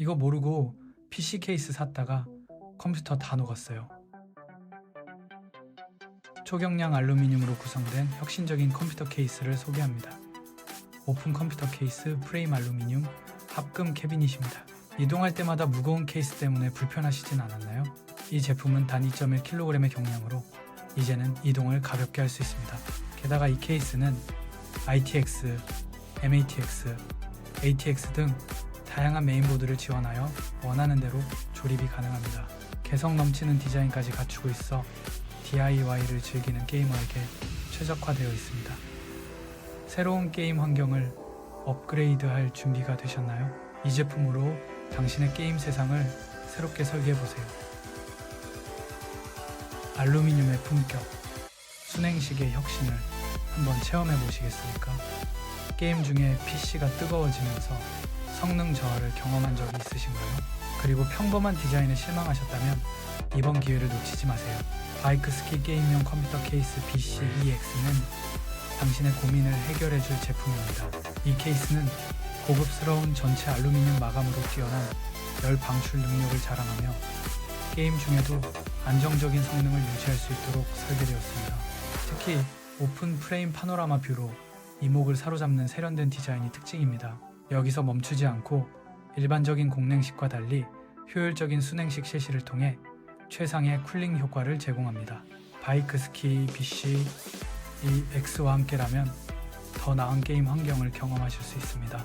이거 모르고 PC 케이스 샀다가 컴퓨터 다 녹았어요. 초경량 알루미늄으로 구성된 혁신적인 컴퓨터 케이스를 소개합니다. 오픈 컴퓨터 케이스 프레임 알루미늄 합금 캐비닛입니다. 이동할 때마다 무거운 케이스 때문에 불편하시진 않았나요? 이 제품은 단 2.1kg의 경량으로 이제는 이동을 가볍게 할 수 있습니다. 게다가 이 케이스는 ITX, MATX, ATX 등 다양한 메인보드를 지원하여 원하는 대로 조립이 가능합니다. 개성 넘치는 디자인까지 갖추고 있어 DIY를 즐기는 게이머에게 최적화되어 있습니다. 새로운 게임 환경을 업그레이드할 준비가 되셨나요? 이 제품으로 당신의 게임 세상을 새롭게 설계해 보세요. 알루미늄의 품격, 순행식의 혁신을 한번 체험해 보시겠습니까? 게임 중에 PC가 뜨거워지면서 성능 저하를 경험한 적이 있으신가요? 그리고 평범한 디자인에 실망하셨다면 이번 기회를 놓치지 마세요. 바이크 스키 게임용 컴퓨터 케이스 BC-EX는 당신의 고민을 해결해 줄 제품입니다. 이 케이스는 고급스러운 전체 알루미늄 마감으로 뛰어난 열 방출 능력을 자랑하며 게임 중에도 안정적인 성능을 유지할 수 있도록 설계되었습니다. 특히 오픈 프레임 파노라마 뷰로 이목을 사로잡는 세련된 디자인이 특징입니다. 여기서 멈추지 않고 일반적인 공냉식과 달리 효율적인 순행식 실시를 통해 최상의 쿨링 효과를 제공합니다. 바이크 스키 BC 이 X와 함께라면 더 나은 게임 환경을 경험하실 수 있습니다.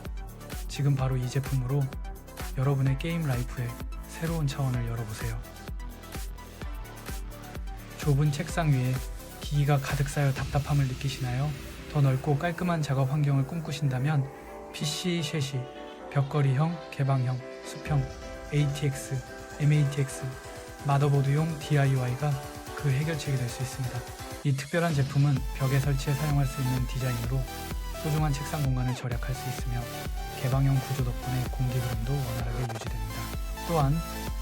지금 바로 이 제품으로 여러분의 게임 라이프에 새로운 차원을 열어보세요. 좁은 책상 위에 기기가 가득 쌓여 답답함을 느끼시나요? 더 넓고 깔끔한 작업 환경을 꿈꾸신다면 PC 쉐시, 벽걸이형, 개방형, 수평, ATX, MATX, 마더보드용 DIY가 그 해결책이 될 수 있습니다. 이 특별한 제품은 벽에 설치해 사용할 수 있는 디자인으로 소중한 책상 공간을 절약할 수 있으며 개방형 구조 덕분에 공기 흐름도 원활하게 유지됩니다. 또한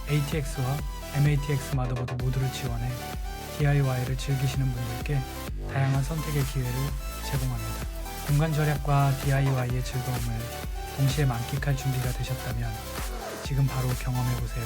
ATX와 MATX 마더보드 모두를 지원해 DIY를 즐기시는 분들께 다양한 선택의 기회를 제공합니다. 공간 절약과 DIY의 즐거움을 동시에 만끽할 준비가 되셨다면 지금 바로 경험해 보세요.